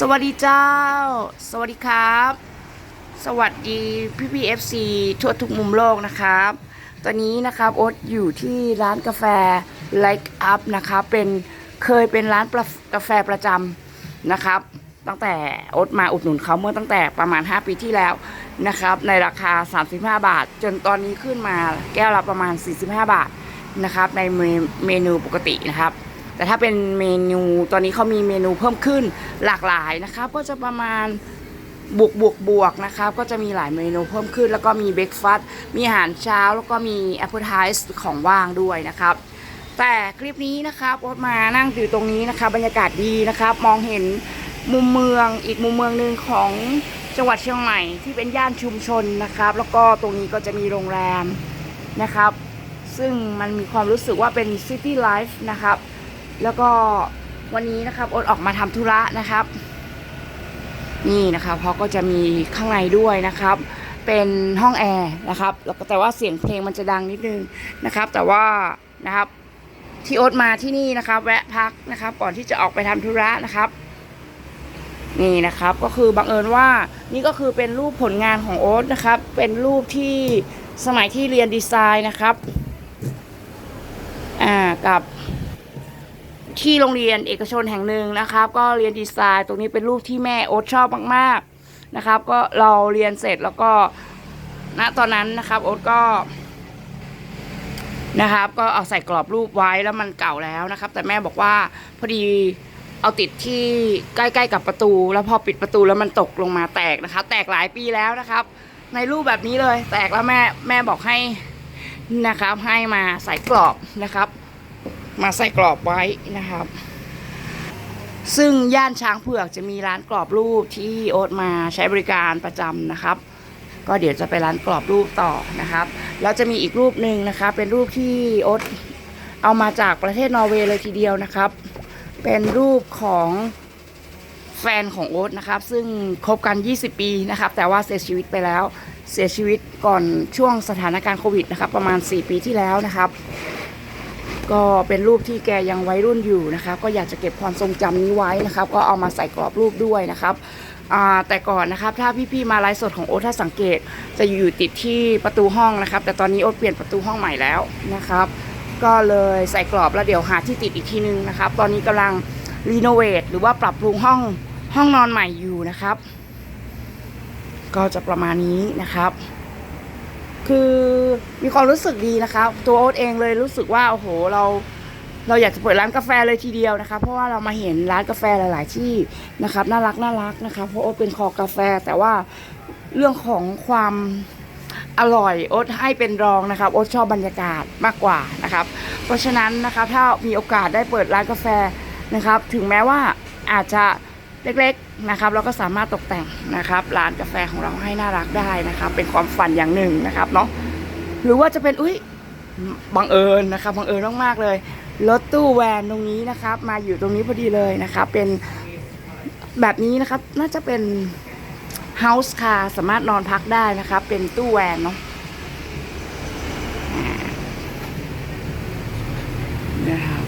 สวัสดีเจ้า สวัสดีครับ สวัสดีพี่พีเอฟซีทั่วทุกมุมโลกนะครับ ตอนนี้นะครับโอ๊ตอยู่ที่ร้านกาแฟ Like Up นะครับเป็นเคยเป็นร้านกาแฟประจำนะครับ ตั้งแต่โอ๊ตมาอุดหนุนเขาเมื่อตั้งแต่ประมาณ 5 ปีที่แล้วนะครับ ในราคา 35 บาท จนตอนนี้ขึ้นมาแก้วละประมาณ 45 บาทนะครับ ในเมเมนูปกตินะครับ แต่ถ้าเป็นเมนูตอนนี้เขามีเมนูเพิ่มขึ้นหลากหลายนะครับ ก็จะประมาณบวกบวกบวกนะครับ ก็จะมีหลายเมนูเพิ่มขึ้น แล้วก็มีเบรกฟาสต์มีอาหารเช้า แล้วก็มีแอปเปิลไทส์ของว่างด้วยนะครับ แต่คลิปนี้นะครับโอ๊ตมานั่งอยู่ตรงนี้นะครับ บรรยากาศดีนะครับ มองเห็นมุมเมืองอีกมุมเมืองหนึ่งของจังหวัดเชียงใหม่ที่เป็นย่านชุมชนนะครับ แล้วก็ตรงนี้ก็จะมีโรงแรมนะครับ ซึ่งมันมีความรู้สึกว่าเป็นซิตี้ไลฟ์นะครับ แล้วก็วันนี้นะครับโอ๊ตออกมาทำธุระนะครับ นี่นะครับเขาะก็จะมีข้างในด้วยนะครับ เป็นห้องแอร์นะครับแล้วก็แต่ว่าเสียงเพลงมันจะดังนิดนึงนะครับ แต่ว่านะครับที่โอ๊ตมาที่นี่นะครับ แวะพักนะครับ ก่อนที่จะออกไปทำธุระนะครับ นี่นะครับก็คือบังเอิญว่านี่ก็คือเป็นรูปผลงานของโอ๊ตนะครับ เป็นรูปที่สมัยที่เรียนดีไซน์นะครับ อ่ากับ ที่โรงเรียนเอกชนแห่งหนึ่งนะครับ ก็เรียนดีไซน์ตรงนี้เป็นรูปที่แม่โอ๊ตชอบมากๆนะครับ ก็เราเรียนเสร็จแล้วก็ณตอนนั้นนะครับโอ๊ตก็นะครับ ก็เอาใส่กรอบรูปไว้แล้วมันเก่าแล้วนะครับ แต่แม่บอกว่าพอดีเอาติดที่ใกล้ๆกับประตู แล้วพอปิดประตูแล้วมันตกลงมาแตกนะครับ แตกหลายปีแล้วนะครับ ในรูปแบบนี้เลย แตกแล้วแม่แม่บอกให้นะครับ ให้มาใส่กรอบนะครับ มาใส่กรอบไว้นะครับ ซึ่งย่านช้างเผือกจะมีร้านกรอบรูปที่โอ๊ตมาใช้บริการประจำนะครับ ก็เดี๋ยวจะไปร้านกรอบรูปต่อนะครับ แล้วจะมีอีกรูปหนึ่งนะคะเป็นรูปที่โอ๊ตเอามาจากประเทศนอร์เวย์เลยทีเดียวนะครับ เป็นรูปของแฟนของโอ๊ตนะครับ ซึ่งคบกัน 20 ปีนะครับ แต่ว่าเสียชีวิตไปแล้วเสียชีวิตก่อนช่วงสถานการณ์โควิดนะครับ ประมาณ 4 ปีที่แล้วนะครับ ก็เป็นรูปที่แกยังวัยรุ่นอยู่นะครับ ก็อยากจะเก็บความทรงจำนี้ไว้นะครับ ก็เอามาใส่กรอบรูปด้วยนะครับแต่ก่อนนะครับถ้าพี่ๆมาไลฟ์สดของโอ๊ตถ้าสังเกตจะอยู่ติดที่ประตูห้องนะครับ แต่ตอนนี้โอ๊ตเปลี่ยนประตูห้องใหม่แล้วนะครับ ก็เลยใส่กรอบแล้วเดี๋ยวหาที่ติดอีกทีนึงนะครับ ตอนนี้กำลังรีโนเวทหรือว่าปรับปรุงห้องห้องนอนใหม่อยู่นะครับ ก็จะประมาณนี้นะครับ คือมีความรู้สึกดีนะครับตัวโอ๊ตเองเลยรู้สึกว่าโอ้โหเราเราอยากจะเปิดร้านกาแฟเลยทีเดียวนะคะ เพราะว่าเรามาเห็นร้านกาแฟหลาย ๆ ที่นะครับน่ารักน่ารักนะคะเพราะโอ๊ตเป็นคอกาแฟแต่ว่าเรื่องของความอร่อยโอ๊ตให้เป็นรองนะครับโอ๊ตชอบบรรยากาศมากกว่านะครับ เพราะฉะนั้นนะครับถ้ามีโอกาสได้เปิดร้านกาแฟนะครับ ถึงแม้ว่าอาจจะ เล็กๆนะครับเราก็สามารถตกแต่งนะครับร้านกาแฟของเราให้น่ารักได้นะครับ เป็นความฝันอย่างหนึ่งนะครับเนาะหรือว่าจะเป็นอุ้ยบังเอิญนะครับบังเอิญมากๆเลยรถตู้แวนตรงนี้นะครับ มาอยู่ตรงนี้พอดีเลยนะครับ เป็นแบบนี้นะครับน่าจะเป็นเฮาส์คาร์สามารถนอนพักได้นะครับ เป็นตู้แวนเนาะอ่านะครับ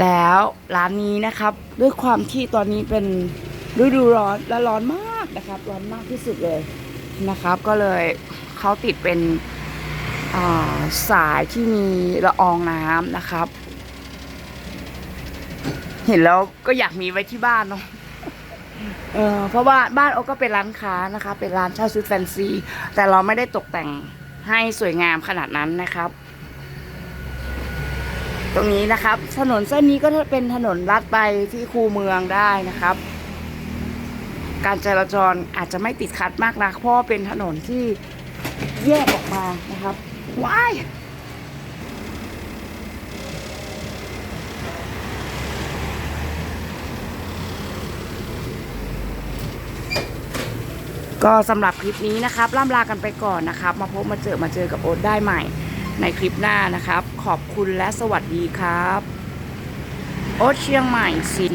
แล้วร้านนี้นะครับ ด้วยความที่ตอนนี้เป็นฤดูร้อนและร้อนมากนะครับ ร้อนมากที่สุดเลยนะครับ ก็เลยเขาติดเป็นาสายที่มีละอองน้ำนะครับ เห็นแล้วก็อยากมีไว้ที่บ้านเนาะเออเพราะว่าบ้านโอก็เป็นร้านค้านะคะ เป็นร้านเช่าชุดแฟนซี แต่เราไม่ได้ตกแต่งให้สวยงามขนาดนั้นนะครับ ตรงนี้นะครับ ถนนเส้นนี้ก็เป็นถนนลัดไปที่คูเมืองได้นะครับ การจราจรอาจจะไม่ติดขัดมากนักเพราะเป็นถนนที่แยกออกมานะครับว้ายก็สำหรับคลิปนี้นะครับล่ำลากันไปก่อนนะครับ มาพบมาเจอมาเจอกับโอ๊ตได้ใหม่ ในคลิปหน้านะครับ ขอบคุณและสวัสดีครับ โอ๊ตเชียงใหม่ซี